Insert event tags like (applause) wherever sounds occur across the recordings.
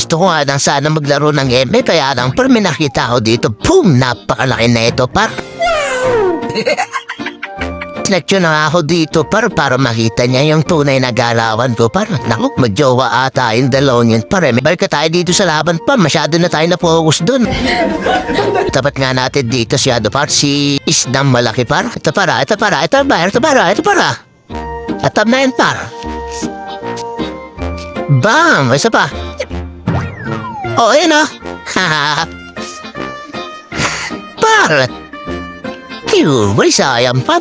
gusto ko nga lang sana maglaro ng ML kaya lang par may nakita ko dito. Boom! Napakalaki na ito par. Sinatyo na ako dito par para makita niya yung tunay na galawan ko par. Naku, magjowa ata yung dalawang yun par. Eh, may balik tayo dito sa laban par. Masyado na tayo na-focus dun. (laughs) Tapat nga natin dito si Ado par. Si Isdam malaki par. Ito para, ito para, ito para, ito para, ito para. Atam na par. Bam! Isa pa. Oh, ayun oh. Haha. par! Phew, may sayang pa.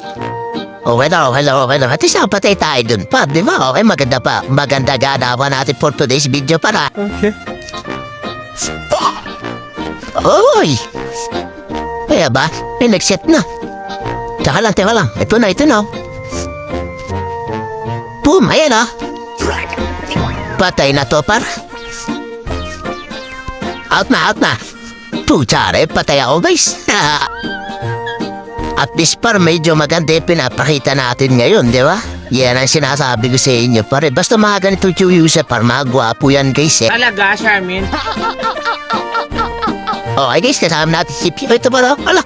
Okay na, okay na, okay na. At isang patay tayo dun pa, di ba? Okay, maganda pa. Maganda ganawa natin for today's video para. Okay. Oy! Kaya ba? May nag-set na. Tsaka lang, teka lang. Ito na, ito na. Boom! Ayan ah. Patay na to, par. Out na, out na. Puchare, patay ako, guys. (laughs) At least par medyo maganda yung pinapakita natin ngayon, di ba? Yan ang sinasabi ko sa inyo, pare. Basta mga ganito yung user, par mga gwapo yan, guys, eh. Talaga, Charmin? (laughs) Okay guys, kasama natin si Pio. Ito daw? Ala!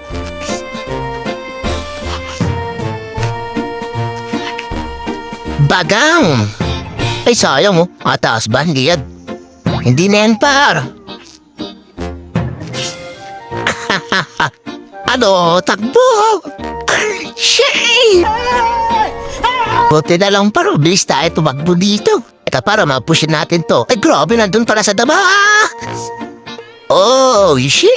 Bagang! Ay sayang oh, mataas ba? Hindi yan. Hindi na yan par. Ano, takbo! Shay! Buti na lang paro, bilis tayo tumakbo dito. Ito para mapushin natin to. Ay grabe, nandun pala sa dama! Oh, shit!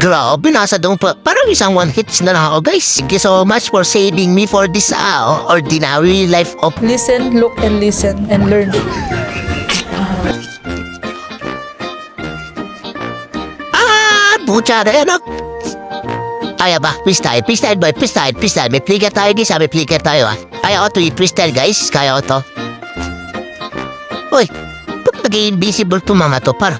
Grabe, nasa doon pa. Parang isang one hits na lang ako, guys. Thank you so much for saving me for this uh, ordinary life of... Listen, look, and listen, and learn. Ah, bucha na yan, Kaya ba? Freestyle, freestyle boy, freestyle, freestyle. May flicker tayo, guys, ah. May flicker tayo, ah. Kaya ko to, i-freestyle, guys. Kaya ko to. Uy, ba't naging invisible to mga to, par?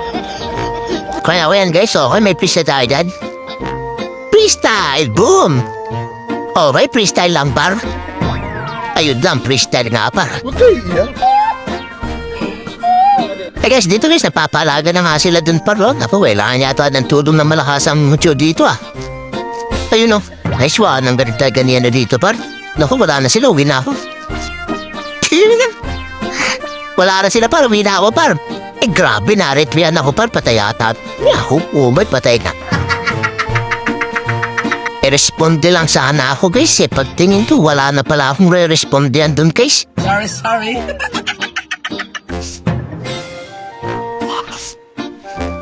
(laughs) Kaya ko yan, guys. Okay, may freestyle tayo dyan. Freestyle! Boom! Okay, freestyle lang, par. Ayun lang, freestyle nga, par. Eh guys, dito guys, napapalaga na nga sila dun pa ron. Ako, kailangan yata ng tulong na malakas ang mucho dito ah. Ayun oh, nice one, ang ganito ganyan na dito par. Naku, wala na sila, uwi na ako. (laughs) wala na sila par, uwi na ako par. Eh grabe, naritwihan ako par, patay ata. Yahu, umay, patay na. (laughs) Eh, responde lang sana ako guys eh. Pagtingin ko, wala na pala akong re-respondean dun guys. Sorry, sorry. (laughs)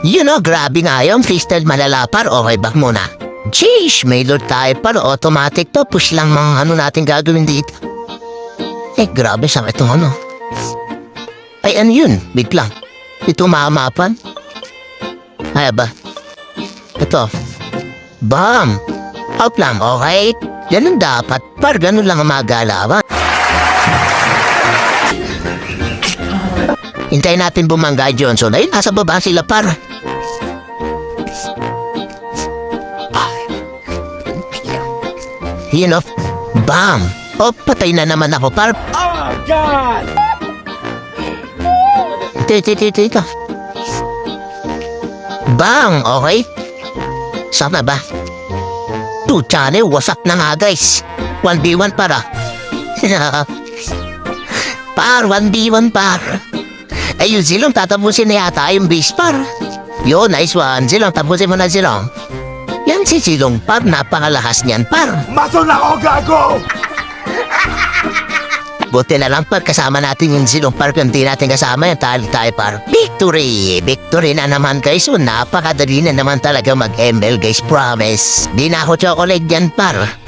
You know, grabe nga yung freestyle malalapar. Okay ba muna? Jeez, may load tayo para automatic to. Push lang mga ano natin gagawin dito. Eh, grabe sa itong ano. Ay, ano yun? Wait lang. Ito mamapan. Ay, ba? Ito. Bam! Out lang, okay? Ganun dapat. Par ganun lang ang magalawan. Hintayin natin bumangga Johnson. Ay, nasa baba sila par. You know, bam! O, patay na naman ako, par. Oh, God! Ito, ito, ito, ito, ito. Bang! Okay? Sana ba? Tutsane, wasak na nga, guys. 1v1 para. (laughs) par, 1v1 par. Ayun, silong tatapusin na yata yung base par. Yo, nice one. Silong, tapusin mo na silong. Yan si silong par, napakalakas niyan par. Maso na ako, gago! (laughs) Buti na lang par, kasama natin yung silong par, kung di natin kasama yung tali tayo par. Victory! Victory na naman guys, so napakadali na naman talaga mag-ML guys, promise. Di na ako chocolate yan par.